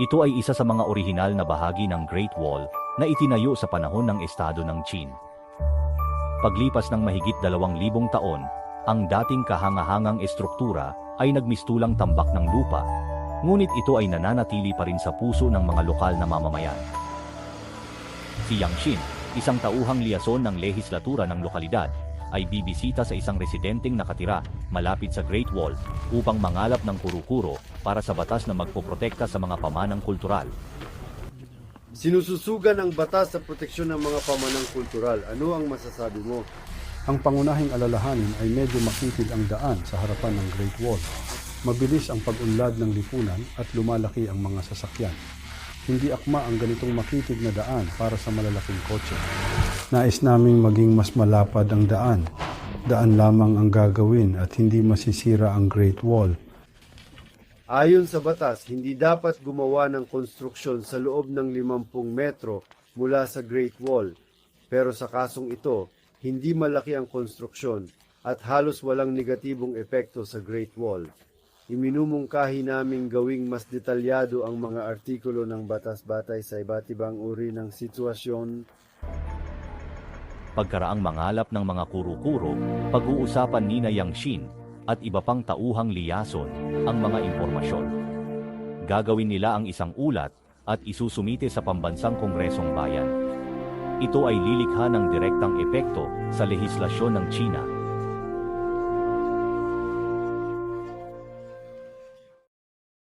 Ito ay isa sa mga orihinal na bahagi ng Great Wall na itinayo sa panahon ng Estado ng Qin. Paglipas ng mahigit dalawang libong taon, ang dating kahangahangang estruktura ay nagmistulang tambak ng lupa, ngunit ito ay nananatili pa rin sa puso ng mga lokal na mamamayan. Si Yang Xin, isang tauhang liyason ng lehislatura ng lokalidad, ay bibisita sa isang residenteng nakatira malapit sa Great Wall upang mangalap ng kuro-kuro para sa batas na magpoprotekta sa mga pamanang kultural. Sinususugan ang batas sa proteksyon ng mga pamanang kultural. Ano ang masasabi mo? Ang pangunahing alalahanin ay medyo makitid ang daan sa harapan ng Great Wall. Mabilis ang pag-unlad ng lipunan at lumalaki ang mga sasakyan. Hindi akma ang ganitong makitid na daan para sa malalaking kotse. Nais naming maging mas malapad ang daan. Daan lamang ang gagawin at hindi masisira ang Great Wall. Ayon sa batas, hindi dapat gumawa ng konstruksyon sa loob ng 50 metro mula sa Great Wall. Pero sa kasong ito, hindi malaki ang konstruksyon at halos walang negatibong epekto sa Great Wall. Iminumungkahi naming gawing mas detalyado ang mga artikulo ng batas batay sa iba't ibang uri ng sitwasyon Pagkaraang mangalap ng mga kuro-kuro, pag-uusapan ni na Yang Xin at iba pang tauhang liyason ang mga impormasyon. Gagawin nila ang isang ulat at isusumite sa pambansang kongresong bayan. Ito ay lilikha ng direktang epekto sa lehislasyon ng China